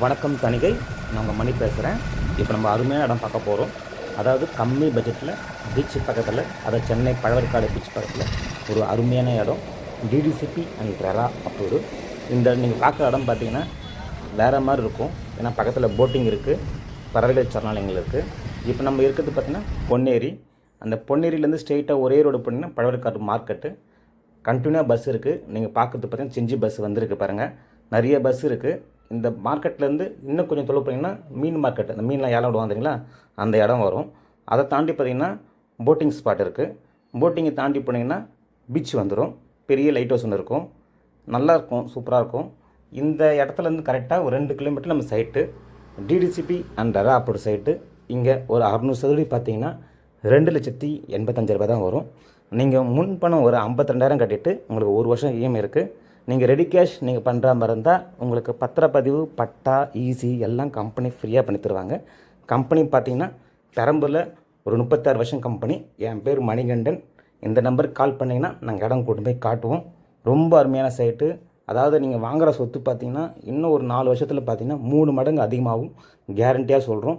வணக்கம் தணிகை. நான் உங்கள் மணி பேசுகிறேன் இப்போ நம்ம அருமையான இடம் பார்க்க போகிறோம் அதாவது கம்மி பட்ஜெட்டில் பீச் பக்கத்தில் அதை சென்னை பழவர்காடு பீச் பக்கத்தில் ஒரு அருமையான இடம். டிடிசிபி அண்ட் ரெரா அப்ரூவ்டு இந்த நீங்கள் பார்க்குற இடம் பார்த்தீங்கன்னா வேறு மாதிரி இருக்கும். ஏன்னா பக்கத்தில் போட்டிங் இருக்குது பறவைகள் சரணாலயங்கள் இருக்குது இப்போ நம்ம இருக்கிறது பார்த்திங்கன்னா பொன்னேரி. அந்த பொன்னேரியிலேருந்து ஸ்ட்ரெயிட்டாக ஒரே ரோடு போனீங்கன்னா பழவர்காடு மார்க்கெட்டு கண்டினியூவாக பஸ் இருக்குது நீங்கள் பார்க்குறது பார்த்தீங்கன்னா செஞ்சி பஸ் வந்திருக்கு பாருங்கள் நிறைய பஸ் இருக்குது இந்த மார்க்கெட்லேருந்து இன்னும் கொஞ்சம் தொலைவு போனீங்கன்னா மீன் மார்க்கெட் அந்த மீன்லாம் ஏலம் விடுவாங்க தெரியுங்களா? அந்த இடம் வரும். அதை தாண்டி பார்த்தீங்கன்னா போட்டிங் ஸ்பாட் இருக்குது போட்டிங்கை தாண்டி போனீங்கன்னா பீச் வந்துடும் பெரிய லைட் ஹவுஸ் ஒன்று இருக்கும். நல்லா இருக்கும் சூப்பராக இருக்கும். இந்த இடத்துலேருந்து கரெக்டாக ஒரு ரெண்டு கிலோமீட்டர் நம்ம site DTCP and Arappur site இங்கே ஒரு அறநூறு சதுரடி பார்த்தீங்கன்னா ரெண்டு லட்சத்தி எண்பத்தஞ்சு ரூபாய் தான் வரும். நீங்கள் முன் பணம் ஒரு ஐம்பத்திரெண்டாயிரம் கட்டிட்டு உங்களுக்கு ஒரு வருஷம் இஎம்ஐ இருக்குது நீங்கள் ரெடி கேஷ் நீங்கள் பண்ணுற மாதிரி இருந்தால் உங்களுக்கு பத்திரப்பதிவு பட்டா ஈஸி எல்லாம் கம்பெனி ஃப்ரீயாக பண்ணி தருவாங்க. கம்பெனி பார்த்தீங்கன்னா பெரம்பூரில் ஒரு முப்பத்தாறு வருஷம் கம்பெனி என் பேர் மணிகண்டன். இந்த நம்பருக்கு கால் பண்ணிங்கன்னா நாங்கள் இடம் கொண்டு போய் காட்டுவோம். ரொம்ப அருமையான சைட்டு அதாவது நீங்கள் வாங்குகிற சொத்து பார்த்தீங்கன்னா இன்னும் ஒரு நாலு வருஷத்தில் பார்த்தீங்கன்னா மூணு மடங்கு அதிகமாகும். கேரண்டியாக சொல்கிறோம்